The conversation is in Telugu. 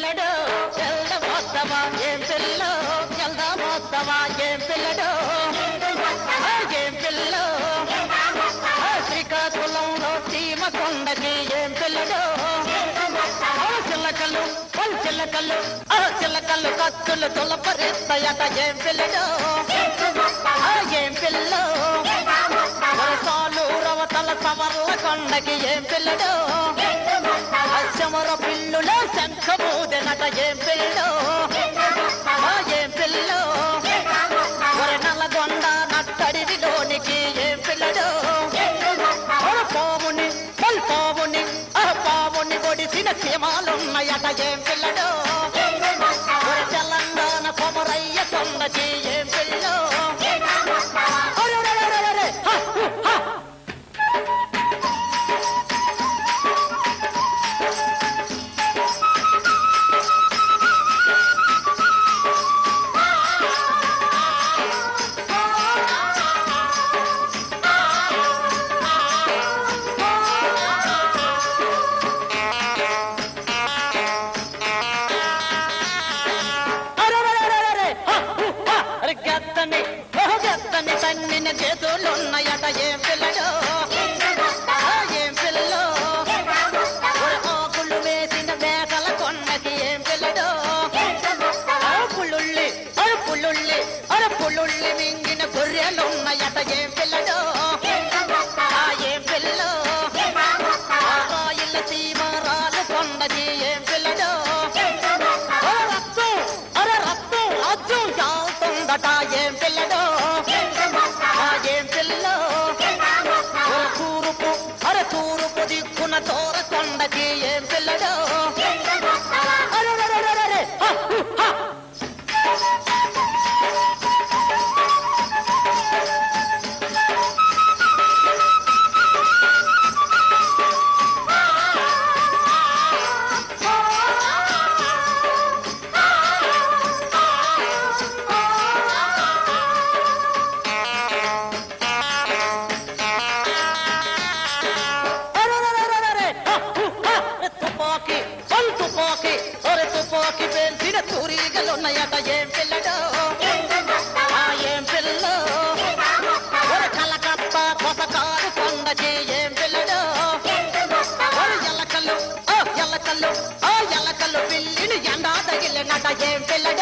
పిల్లడో. ఎల్ద మొత్తమా ఏం పిల్లో ఎల్ద మొత్తమా ఏం పిల్లడో? ఏం పిల్లో శ్రీకాకుళంలో సీమ కొండకి ఏం పిల్లడో? చిల్లకల్లు చిల్లకల్లు ఆ చిల్లకల్లు కత్తులు తులపరిస్తాయట ఏం పిల్లడో? రవతల సవర్ల కొండకి ఏం పిల్లడు? అశ్వర పిల్లులో శంఖమూదెనట ఏం పిల్లడు? ఏం పిల్లడు? ఒరి నల్లగొండ నట్టడిలోనికి ఏం పిల్లడు? ఒర పావుని పావుని ఆ పావుని ఒడిసిన సీమాలున్నాయట ఏం పిల్లడు? గత్తని ఓ గత్తని తన్నిన చేతులున్నాయట ఏ పిల్లడు. ఏం ఆకులు వేసిన మేకల కొండకి ఏం ఆ, పులుళ్ళి అరు పులుళ్ళి అరు పులుళ్ళి మింగిన గొర్రెలున్నాయట ఏం పిల్ల దిక్కున తోర కొండకి ఏం పిల్లడో? తూరీగలున్నాయట ఏం పిల్లడు? ఏం పిల్లలో కలకత్త కొసకారు కొండకి ఏం పిల్లడు? ఒరే ఎల్లకల్లు ఆ ఎల్లకల్లు ఆ పిల్లిని ఎండా తగిలినట ఏం పిల్లడు?